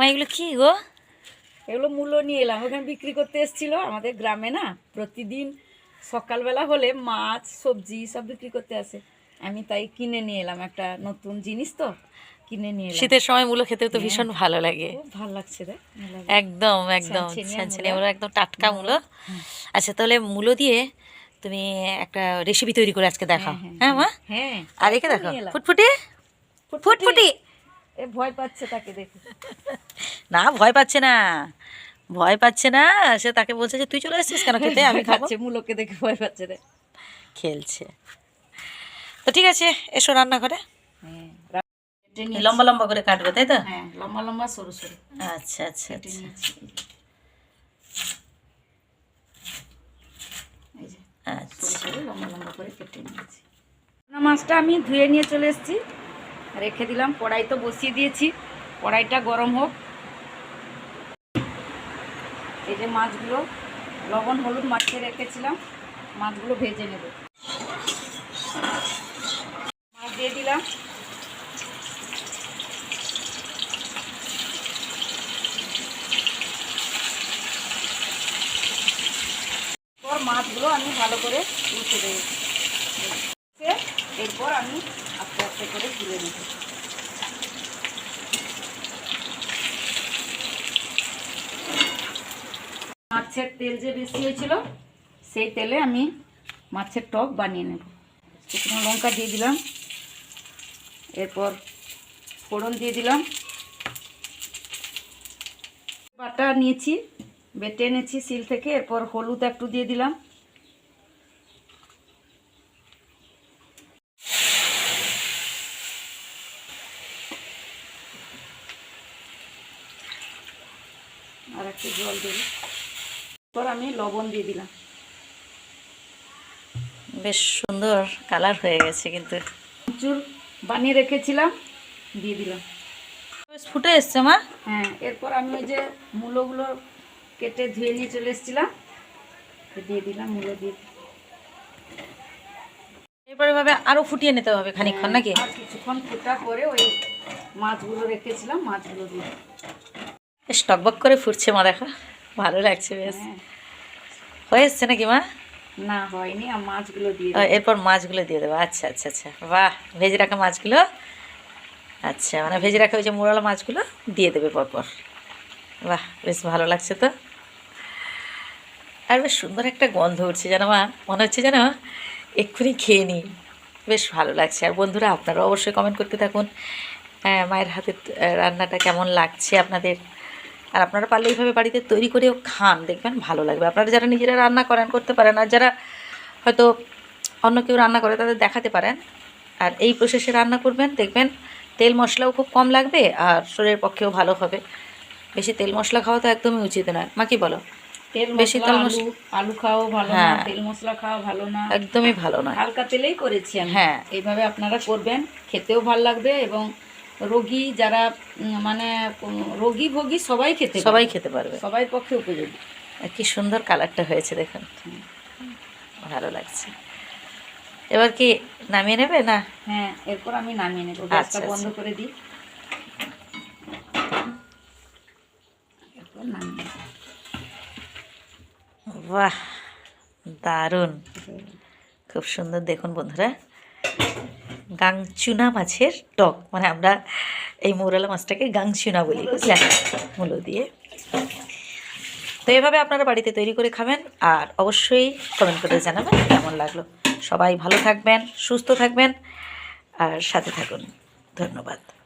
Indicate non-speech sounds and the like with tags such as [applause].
মা এগুলো কি গো? এগুলো মূল্য নিয়ে এলাম। ওখানে বিক্রি করতে এসেছিল আমাদের গ্রামে না প্রতিদিন সকালবেলা হলে মাছ সবজি সব বিক্রি করতে আসে। আমি তাই কিনে নিয়ে এলাম একটা নতুন জিনিস তো কিনে নিয়ে শীতের সময় মূলো খেতে তো ভীষণ ভালো লাগে। ভালো লাগছে রে একদম একদম ছানছিনিয়া মূলো। একদম টাটকা মূলো আচ্ছা তাহলে মূলো দিয়ে তুমি একটা রেসিপি তৈরি করে আজকে দেখাও। হ্যাঁ মা? হ্যাঁ। আর একে দেখো। ফুটফুটি। ফুটফুটি? এ ভয় পাচ্ছে তাকে দেখে। [laughs] না ভয় পাচ্ছে না। ভয় পাচ্ছে না সে তাকে বলছে যে তুই চলে এসেছিস কেন খেতে? আমি খাচ্ছে মূলকে দেখে ভয় পাচ্ছে রে। খেলছে। তো ঠিক আছে এসো রান্নাঘরে। হ্যাঁ লম্বা লম্বা করে কাটবে তাই তো? হ্যাঁ লম্বা লম্বা সরু সরু। আচ্ছা আচ্ছা আচ্ছা। আচ্ছা। লম্বা লম্বা করে কেটে নিয়েছি। মাছটা আমি ধুয়ে নিয়ে চলে এসেছি। রেখে দিলাম, কড়াই তো বসিয়ে দিয়েছি। কড়াইটা গরম হোক। এই যে মাছগুলো, লবণ, হলুদ মাখিয়ে রেখেছিলাম, মাছগুলো ভেজে নেব। মাছ দিয়ে দিলাম। মাছগুলো আমি ভালো করে উঠে দেবো। এরপর আমি আস্তে করে তুলে নেব। মাছের তেল যে বেশি হয়েছিল, সেই তেলে আমি মাছের টক বানিয়ে নেব। শুকনো লঙ্কা দিয়ে দিলাম। এরপর ফোড়ন দিয়ে দিলাম। বাটা নিয়েছি, বেটে এনেছি সিল থেকে। এরপর হলুদ একটু দিয়ে দিলাম। আর একটু জল দিল এরপর আমি লবণ দিয়ে দিলাম। বেশ সুন্দর কালার হয়ে গেছে কিন্তু। চুর বানিয়ে রেখেছিলাম দিয়ে দিলাম। বেশ ফুটে এসছে মা? হ্যাঁ এরপর আমি ওই যে মূলোগুলো কেটে ধুয়ে নিয়ে চলে এসেছিলাম দিয়ে দিলাম মূলো দিয়ে। এরপরে ভাবে আরও ফুটিয়ে নিতে হবে খানিকক্ষণ নাকি? কিছুক্ষণ ফোটা করে ওই মাছগুলো রেখেছিলাম মাছগুলো দিয়ে। বেশ টকবক করে ফুটছে মা দেখো। ভালো লাগছে বেশ। হ্যাঁ। হয়ে এসছে নাকি মা? না হয়নি আর মাছগুলো দিয়ে এরপর মাছগুলো দিয়ে দেবো। আচ্ছা আচ্ছা আচ্ছা। বাহ ভেজে রাখা মাছগুলো। আচ্ছা মানে ভেজে রাখা ওই যে মুরালা মাছগুলো দিয়ে দেবে পরপর। বাহ বেশ ভালো লাগছে তো। আর বেশ সুন্দর একটা গন্ধ উঠছে জানো মা মনে হচ্ছে যেন এক্ষুনি খেয়ে নিই। বেশ ভালো লাগছে। আর বন্ধুরা আপনারাও অবশ্যই কমেন্ট করতে থাকুন। আহ, মায়ের হাতের রান্নাটা কেমন লাগছে আপনাদের? আর আপনারা পারলে এইভাবে বাড়িতে তৈরি করেও খান দেখবেন ভালো লাগবে। আপনারা যারা নিজেরা রান্না করেন করতে পারেন আর যারা হয়তো অন্য কেউ রান্না করে তাদের দেখাতে পারেন। আর এই প্রসেসে রান্না করবেন দেখবেন তেল মশলাও খুব কম লাগবে আর শরীরের পক্ষেও ভালো হবে। বেশি তেল মশলা খাওয়া তো একদমই উচিত নয়। মা কি বলো? তেল বেশি তেল আলু মশলা- আলু খাওয়া ভালো না হ্যাঁ। তেল মশলা খাওয়া ভালো না। একদমই ভালো নয়। হালকা তেলেই করেছি আমি। হ্যাঁ। এইভাবে আপনারা করবেন খেতেও ভালো লাগবে এবং রোগী যারা মানে রোগী ভোগী সবাই খেতে সবাই খেতে পারবে। সবাই পক্ষে উপযোগী। আর কি সুন্দর কালারটা হয়েছে দেখুন। ভালো লাগছে। এবার কি নামিয়ে নেবে না? হ্যাঁ এরপর আমি নামিয়ে নেব। আচ্ছা, গ্যাসটা আচ্ছা। বন্ধ করে দিই। এরপর নামিয়ে নেব। বাহ দারুণ। খুব সুন্দর দেখুন বন্ধুরা। গাংচুনা মাছের টক। মানে আমরা এই মৌরালা মাছটাকে গাংচুনা বলি, বুঝলেন? মূল দিয়ে। তো এভাবে আপনারা বাড়িতে তৈরি করে খাবেন আর অবশ্যই কমেন্ট করে জানাবেন কেমন লাগল। সবাই ভালো থাকবেন, সুস্থ থাকবেন আর সাথে থাকুন। ধন্যবাদ।